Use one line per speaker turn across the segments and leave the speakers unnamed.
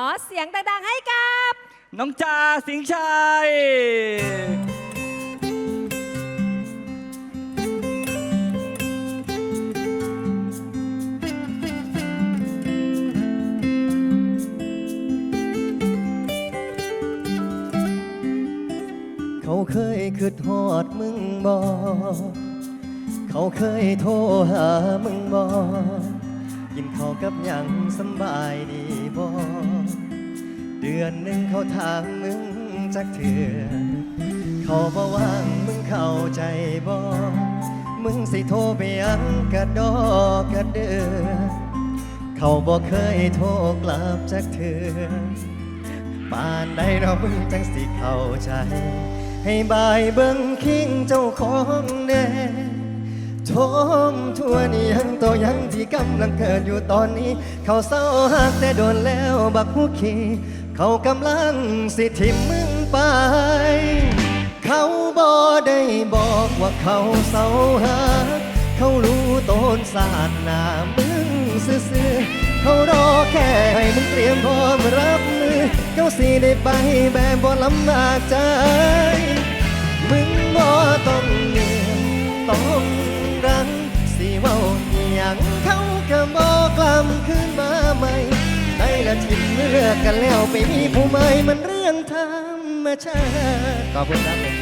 ขอเสียงดังๆให้กับ
น้องจ่าสิงห์ชัย
เขาเคยคืดฮอดมึงบอเขาเคยโทรหามึงบอกินข้าวกับหยังสำบายดีบอเดือนหนึ่งเขาถามมึงจักเถื่อเขาบอว่างมึงเข้าใจบอมึงสิโทรไปยังกระดอกกระเดือเขาบอกเคยโทรกลับจักเถื่อป่านใดเราะมึงจังสิเข้าใจ ให้บายเบิ่งคิงเจ้าของแน่ทมทั่วนี้ยังตัวยังที่กำลังเกิดอยู่ตอนนี้ เขาเศร้าหักแต่โดนแล้วบักผู้ขี่ เขากำลังสิทิมมึงไป เขาบอได้บอกว่าเขาเศร้าหักเขารู้ต้นสาดน้ามึงซื่อเขารอแค่ให้มึงเตรียมพร้อมรับมือเขาสิได้ไปแบบบ่ลำบากใจ มึงบ่ต้องเหนื่อยต้องรังสิเว้าอหย่างเขาก็บอกกลัมขึ้นมาใหม่ ละทิมเลือกกันแล้วไปมีผู้ใหม่มันเรื่องธรรมชาติขอบคุณครับผม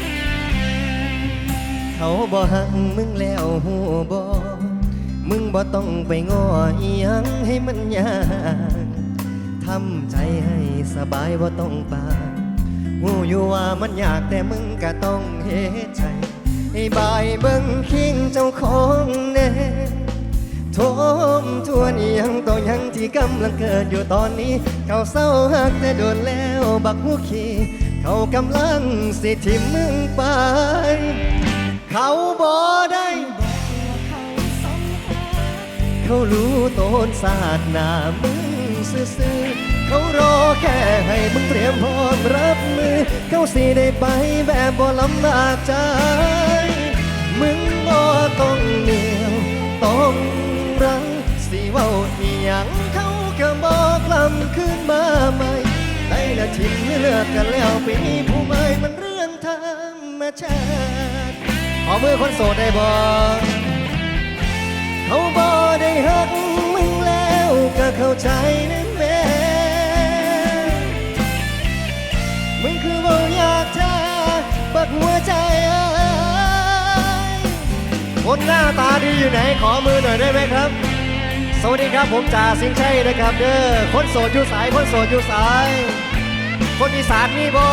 เขาบ่หักมึงแล้วหูบ่มึงบ่ต้องไปง้ออียังให้มันยากทำใจให้สบายบ่ต้องปานหูอยู่ว่ามันยากแต่มึงก็ต้องเฮ็ดใจ ให้บายเบิ่งคิงเจ้าของแน่ ทมทวนยังต่อยังที่กำลังเกิดอยู่ตอนนี้ เขาเศร้าหักแต่โดนแล้วบักหูขีเขากำลังสิทิมมึงไป เขาบอได้บอกว่าเขาสงหาเขารู้ต้นศาสตร์หน้ามึงซื่อๆเขารอแค่ให้มึงเตรียมพร้อมรับมือ เขาสิได้ไปแบบบ่ลำบากใจ มึงบ่ต้องเหนียวต้อง รังสิเว้าอีหยังเขาก็บอกลำขึ้นมาใหม่ได้ละทิ้งเลือกกันแล้วไปมีผู้ใหม่มันเรื่องธรรมชาติขอมือคนโสดได้บ่เขาบ่ได้หักมึงแล้วก็เข้าใจนะแม่มึงคือบ่อยากเธอบักหัวใจ คนหน้าตาดีอยู่ไหนขอมือหน่อยได้ไหมครับ สวัสดีครับผมจ่าสิงชัยนะครับ เด้อคนโสดอยู่สายคนโสดอยู่สาย คนอีสานมีบ่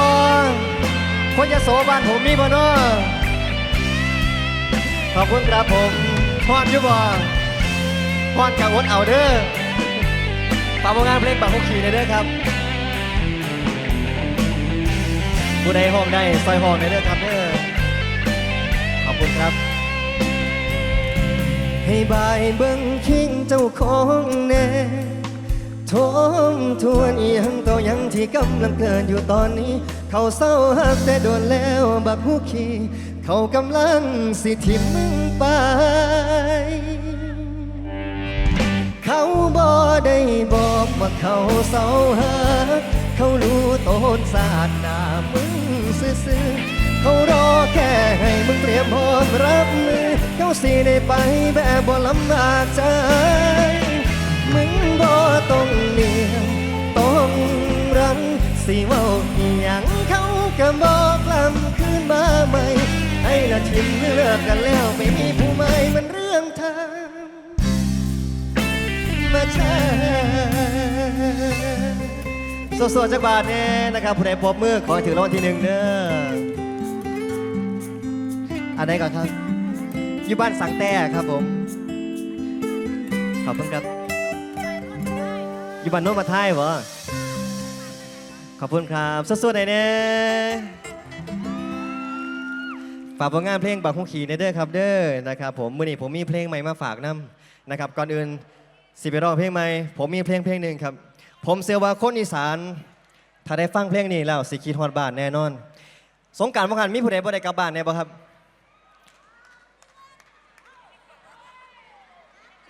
คนยโสบ้านผมมีบ่เนาะขอบคุณครับผมพอดอยู่บ่พอดกับอดเอาเด้อฝากผลงานเพลงปากหุกขี่ในเด้อครับผู้ใดห้องได้ซอยห้องในเด้อครับเด้อขอบคุณครับ ให้บายเบิ่งคิงเจ้าของแน่ทมทวนอีหยังต่อยังที่กำลังเกิดอยู่ตอนนี้ เขาเศร้าหักแต่โดนแล้วบักหูขี่เขากำลังสิทิมมึงไป เขาบอได้บอกว่าเขาเศร้าหัก เขารู้ต้นศาสตร์หน้ามึงซื่อ เขารอแค่ให้มึงเตรียมพร้อมรับมือเขาสิได้ไปแบบบ่ลำบากใจ มึงบ่ต้องเหนียวต้องรังสิเว้าอียงเขาก็บอกลำขึ้นมาใหม่ให้ละทิมเลิกกันแล้วไม่มีผู้ใหม่มันเรื่องทางมาแชร์สดๆจากบาทเนี่ยนะครับผู้ใดพบมือขอให้ถึงรางวัลที่หนึ่งเด้อ อันไหนก่อนครับอยู่บ้านสังแต้ครับผม ขอบคุณครับอยู่บ้านโน้นมาไท้ายวะขอบคุณครับสดๆหน่อยเนี่ยฝากผลงานเพลงบางคงขี่ในเด้อครับ เด้อนะครับผมมื่อนี้ผมมีเพลงใหม่มาฝากนํนะครับก่อนอื่นสิไปร้องเพลงใหม่ผมมีเพลงเพลงหนึ่งครับ ผมเชื่อว่าคนอีสาน ถ้าได้ฟังเพลงนี้แล้วสิคิดฮอดบ้านแน่นอน สงกรารว่ากันมีผู้ใดบ่ได้กลับบ้านแน่บ่ครับ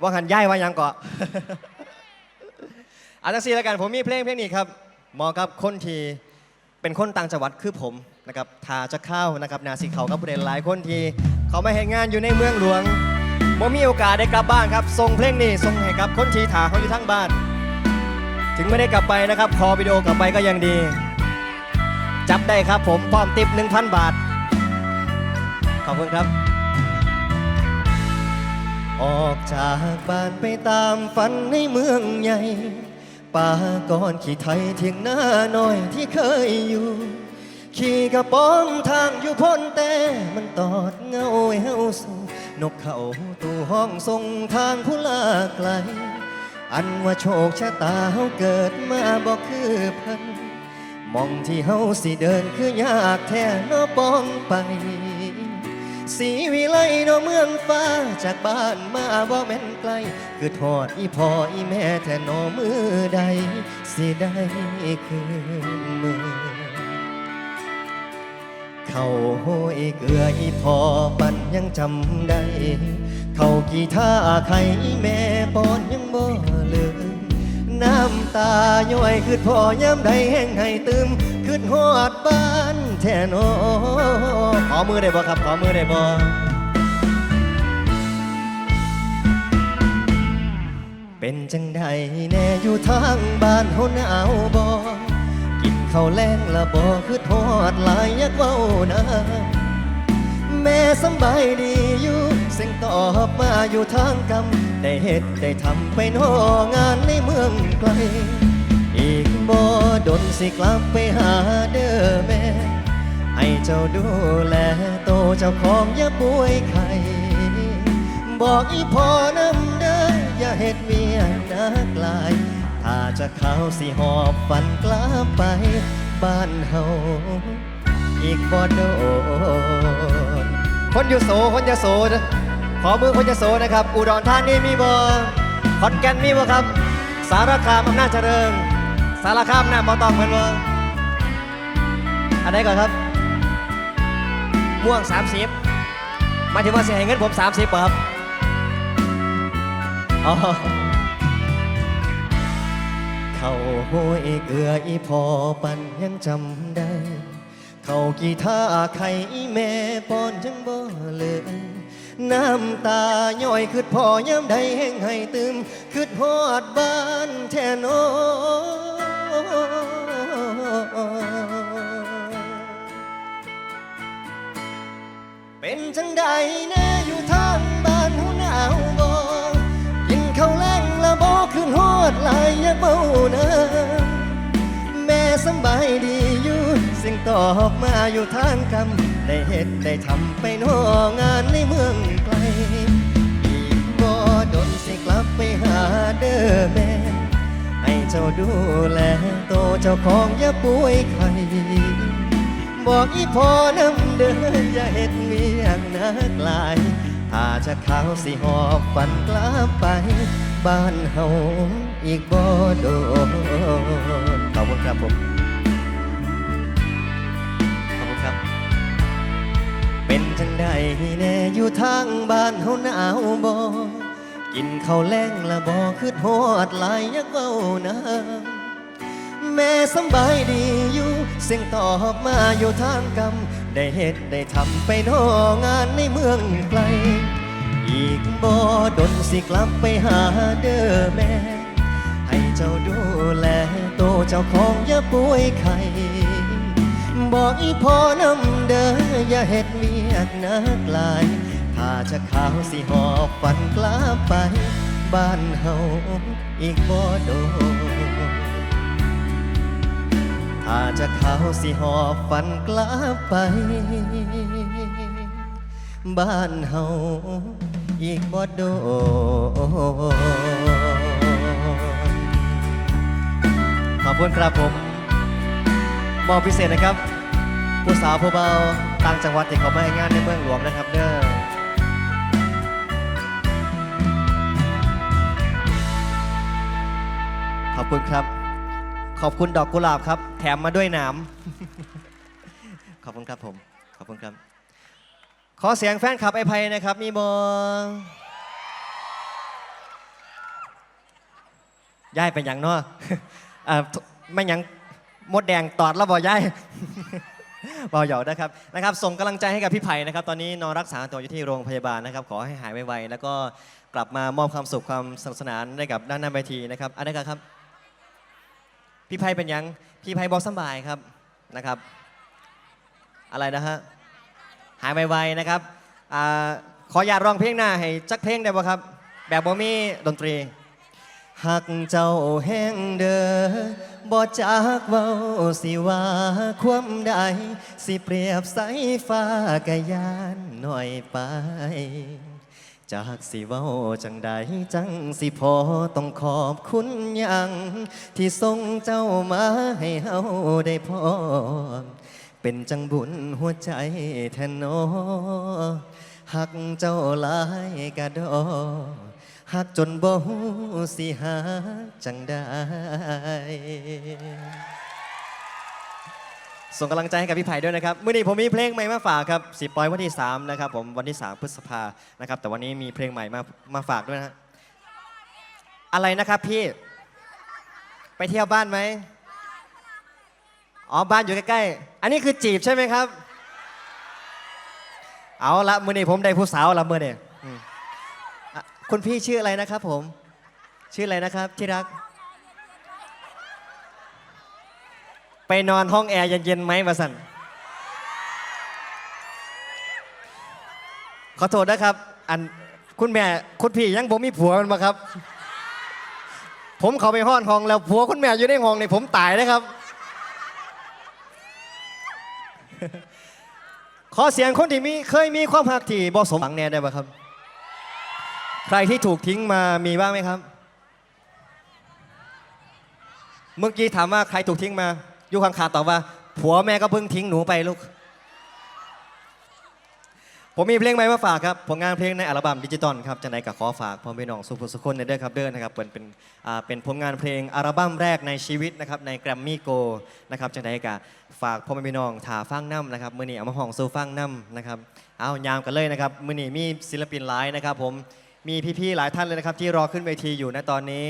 ว่าหันย้ายว่ายังเกาะอาจารย์ซีแล้วกันผมมีเพลงเพลงนี้ครับหมาะกับคนที่เป็นคนต่างจังหวัดคือผมนะครับทาจะเข้านะครับนาซีเขากับผู้เด่นหลายคนที่เขาไม่เห็นงานอยู่ในเมืองหลวงผมมีโอกาสได้กลับบ้านครับส่งเพลงนี้ส่งให้กับคนที่ถาเขาอยู่ทั้งบ้าน ถึงไม่ได้กลับไปนะครับคอวิดีโอกลับไปก็ยังดี จับได้ครับผมพร้อมติป1,000 บาท ขอบคุณครับ ออกจากบ้านไปตามฝันในเมืองใหญ่ ป่าก่อนขี่ไทยเทียงหน้าน้อยที่เคยอยู่ ขี่กระป๋องทางอยู่พ้นแต่มันตอดเงาให้เฮาสู่นกเขาตูห้องทรงทางผู้ลาไกล อันว่าโชคชะตาเฮาเกิดมาบอกคือพันมองที่เฮาสิเดินคือยากแท้นอปองไป สีวิไลเนอเมืองฟ้าจากบ้านมาบ่แม่นไกล คือทอดอีพ่ออีแม่แท้เนอมือใด สิได้คืนมือ เขาโหยเกลืออีพอปันยังจำได้ เขากีท่าไข่แม่ปอนยังบ่เลืม น้ำตาย้อยคือพ่อยามใดแห้งให้ตืมคือฮอดบ้านแท่นอขอมือได้บ่ครับ ขอมือได้บ่เป็นจังใดแน่อยู่ทางบ้านเฮาหนาวบ่กินข้าวแรงละบ่คือทอดหลายอยักเว้านะแม่สบายดีอยู่เสียงตอบมาอยู่ทางกำ ได้เฮ็ดได้ทำไปโนองานในเมืองไกล อีกบ่ดนสิกลับไปหาเด้อแม่ ให้เจ้าดูแลโตเจ้าของอย่าป่วยไข้บอกอีพ่อนำเด้ออย่าเฮ็ดเวียนนักลาย ถ้าจะเข้าสิหอบฝันกลับไปบ้านเฮาอีกบ่โดนคนอยู่โสคนจะโสนะ ขอมือคนจะโสนะครับ อุดรธานีมีบ่ขอนแก่นมีบ่ครับ สารคามอำนาจเจริญ สารคามน่ะบ่ต้องเหมือนบ่อันไหนก่อนครับ ม่วง 30มาถึงว่าเสียให้เงินผม 30ป่ะครับอ๋อเขาห้ยเกลืออีพอปันยังจำได้ เขากีท่าไข่แม่ปอนจังบ่เลย น้ำตาย่อยคือพ่อยามใดแห้งให้ตืมคือฮอดบ้านแท่นอเป็นจังใดแน่อยู่ทางบ้านหูหนาวบ่กินข้าวแรงละบ่ขึ้นฮอดลายอยากเมานะแม่สบายดีอยู่สิ่งตอบมาอยู่ทางกำ ได้เฮ็ดได้ทำไปโนองานในเมืองไกล อีกบ่ดนสิกลับไปหาเด้อแม่ให้เจ้าดูแลโตเจ้าของอย่าป่วยไข้บอกอีพ่อนำเดินอย่าเฮ็ดเวียงนักลาย ถ้าจะเข้าวสิหอบฝันกลับไป บ้านเฮาอีกบ่โดนขอบคุณครับผม เป็นจังใดแน่อยู่ทางบ้านเฮาหนาวบ่กินข้าวแล้งละบ่คือโหดหลายยักเว้านะแม่สบายดีอยู่เสียงตอบมาอยู่ทางกำได้เฮ็ดได้ทำไปนองานในเมืองไกล อีกบ่ดนสิกลับไปหาเด้อแม่ ให้เจ้าดูแลโตเจ้าของอย่าป่วยไข้ บอกอีพอนำเด้ออย่าเฮ็ดเวียกนักลายถ้าจะขาวสิหอบฝันกลับไป บ้านเฮาอีกบ่โดนถ้าจะเขาสิหอบฝันกลับไป บ้านเฮาอีกบ่โดนขอบคุณครับผม มอบพิเศษนะครับ ผู้สาวผู้เบาต่างจังหวัดที่เขามาให้งานในเมืองหลวงนะครับเด้อขอบคุณครับ ขอบคุณดอกกุหลาบครับ แถมมาด้วยหนามขอบคุณครับผมขอบคุณครับ ขอเสียงแฟนคลับไอภัยนะครับ มีบอย่ายเป็นหยังนาะเอ่อไม่ยังมดแดงตอดแล้วบ่ย่าย บอหยอกนะครับนะครับ ส่งกำลังใจให้กับพี่ไผ่นะครับ ตอนนี้นอนรักษาตัวอยู่ที่โรงพยาบาลนะครับ ขอให้หายไวๆแล้วก็กลับมามอบความสุขความสนุกสนานให้กับด้านหน้าเวทีนะครับอันนี้ครับ พี่ไผ่เป็นยังพี่ไผ่บอกสบายครับนะครับ อะไรนะฮะหายไวๆนะครับอาขออยากร้องเพลงหน้าให้จักเพลงได้บ่ครับ แบบบ่มีดนตรีหักเจ้าแห้งเด้อ บ่จากเว้าสิว่าความใด สิเปรียบสายฟ้ากะยานหน่อยไป จากสิเว้าจังใดจังสิพอต้องขอบคุณยัง ที่ส่งเจ้ามาให้เฮาได้พอเป็นจังบุญหัวใจแทนนอหักเจ้าหลายกะดอ หักจนบ่ฮู้สิหาจังได้ส่งกำลังใจให้กับพี่ไผ่ด้วยนะครับ มื่อนี้ผมมีเพลงใหม่มาฝากครับสิปล่อยวันที่ 3 นะครับผมวันที่ 3 พฤษภานะครับ แต่วันนี้มีเพลงใหม่มามาฝากด้วยนะอะไรนะครับพี่ ไปเที่ยวบ้านไหมอ๋อ บ้านอยู่ใกล้ๆ อันนี้คือจีบใช่ไหมครับ เอาละมื่อนี้ผมได้ผู้สาวละมื่อนี้ คุณพี่ชื่ออะไรนะครับผม ชื่ออะไรนะครับที่รัก ไปนอนห้องแอร์เย็นๆไหมวะสันขอโทษนะครับ อันคุณแม่คุณพี่ยังผมมีผัวมันมาครับ ผมเขาไปห้อนห้องแล้วผัวคุณแม่อยู่ในห้องนี่ผมตายนะครับ ขอเสียงคนที่มีเคยมีความหักที่บ่สมหวังแน่ได้ไหมครับ ใครที่ถูกทิ้งมามีบ้างไหมครับ เมื่อกี้ถามว่าใครถูกทิ้งมาอยู่ข้างๆตอบว่า ผัวแม่ก็เพิ่งทิ้งหนูไปลูก ผมมีเพลงใหม่มาฝากครับ ผลงานเพลงในอัลบั้มดิจิตอลครับจะไหนกับขอฝากพ่อพี่น้องสุภสุคนในเด้อครับเด้อนะครับเป็นเป็นอ่าเป็นผลงานเพลงอัลบั้มแรกในชีวิตนะครับในแกรมมี่โกนะครับจะไหนกับฝากพ่อแม่พี่น้องถาฟังน้ำนะครับมือนี้เอามาห้องสู่ฟังน้ำนะครับเอายามกันเลยนะครับมือนี้มีศิลปินหลายนะครับ ผม มีพี่ๆหลายท่านเลยนะครับที่รอขึ้นเวทีอยู่นะตอนนี้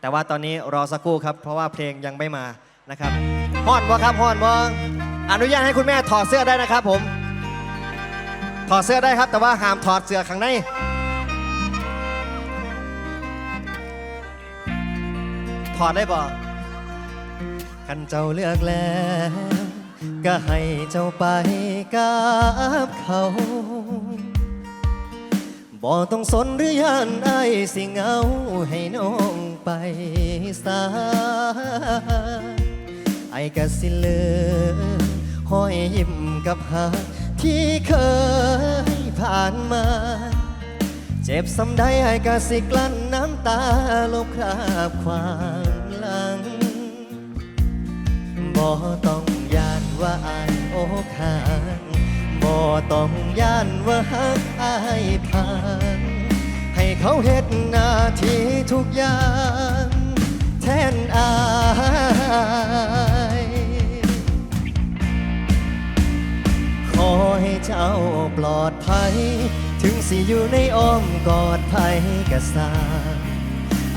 แต่ว่าตอนนี้รอสักครู่ครับ เพราะว่าเพลงยังไม่มานะครับฮ้อนบ่ครับฮ้อนบ่อนุญาตให้คุณแม่ถอดเสื้อได้นะครับผม ถอดเสื้อได้ครับ แต่ว่าห้ามถอดเสื้อข้างในถอดได้บ่คันเจ้าเลือกแล้วก็ให้เจ้าไปกับเขา บ่ต้องสนหรือยานไอ้สิเงาให้น้องไปสาไอ้กะสิเลือห้อยยิ้มกับหาที่เคยผ่านมา เจ็บสำใดไอ้กะสิกลั้นน้ำตาลบคราบความหลังบ่ต้องยานว่าไอายอกหัก บ่ต้องย่านว่าหักอายผ่าน ให้เขาเฮ็ดหน้าที่ทุกอย่างแทนอายขอให้เจ้าปลอดภัย ถึงสิอยู่ในอ้อมกอดภัยกะสร้า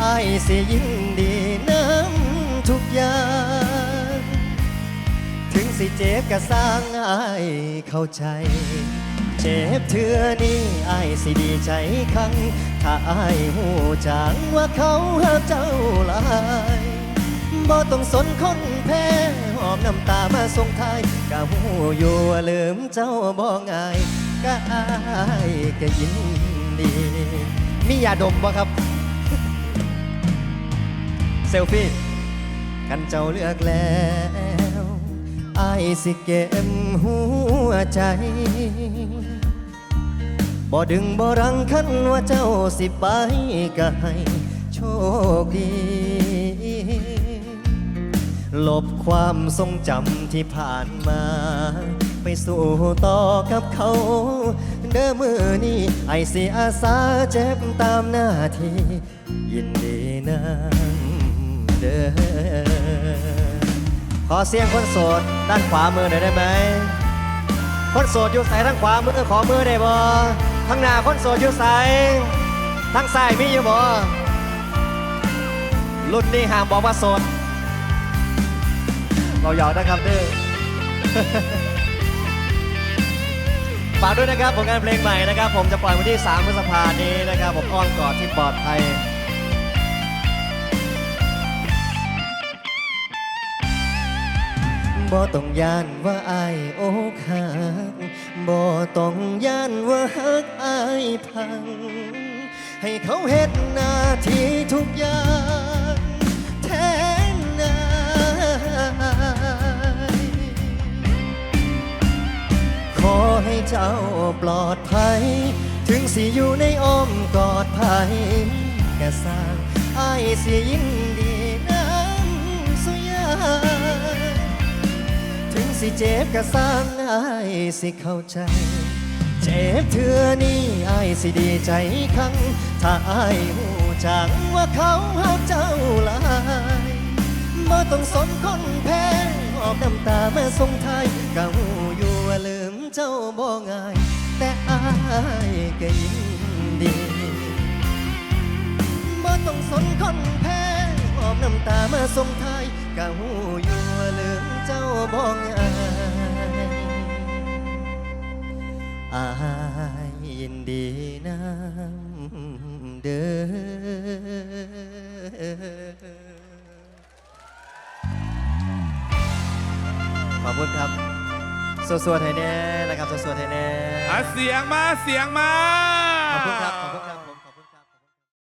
อายสิยินดีน้ำทุกอย่าง สิเจ็บก็สร้างอายเข้าใจ เจ็บเทื่อนี้อายสิดีใจครั้ง ถ้าอายหูจางว่าเขาหักเจ้าลายบ่ต้องสนคนแพ้หอมน้ำตามาส่งทายก็หูอยู่ว่าลืมเจ้าบ่ง่ายก็อายก็ยินดีมียาดมบ่ครับ เซลฟี่กันเจ้าเลือกแล้ว อายสิเก็บหัวใจบ่ดึงบ่รังคันว่าเจ้าสิไปก็ให้โชคดีลบความทรงจำที่ผ่านมา ไปสู่ต่อกับเขา เด้อมือนี้ไอสิอาสาเจ็บตามหน้าที่ ยินดีนำเด้อ ขอเสียงคนโสดด้านขวามือหน่อยได้ไหมคนโสดอยู่ใส่ทางขวามือขอมือได้บ่ทางหน้าคนโสดอยู่ใส่ทางซ้ายมีอยู่บ่รุ่นนี้ห้ามบอกว่าโสดเราหยอกนะครับเด้อฝากด้วยนะครับผลงานเพลงใหม่นะครับ ผมจะปล่อยวันที่3พฤษภาคมนี้นะครับผมอ้อนกอดที่ปลอดภัย บ่ต้องย่านว่าอายอกหักบ่ต้องย่านว่าฮักอายพัง ให้เขาเฮ็ดหน้าที่ทุกอย่างแทนนายขอให้เจ้าปลอดภัย ถึงสิอยู่ในอ้อมกอดภัยกะสร้างอายสิยินดีน้ำสุยา สิเจ็บก็สร้างอายสิเข้าใจ เจ็บเธอนี่อายสิดีใจครั้ง ถ้าอายหูจังว่าเขาหักเจ้าลายบ่ต้องสนคนแพ้หอบน้ำตามาส่งท้ายก็หูอยู่ว่าลืมเจ้าบ่ง่าย แต่อายก็ยินดีบ่ต้องสนคนแพ้หอบน้ำตามาส่งท้ายกะหูอยู่ เจ้าบ่ง่ายอายยินดีน้ำเด้อขอบคุณครับสวดๆให้แน่นะครับสวดๆให้แน่
อะเสียงมาเสียงมา
ขอบคุณครับขอบคุณครับ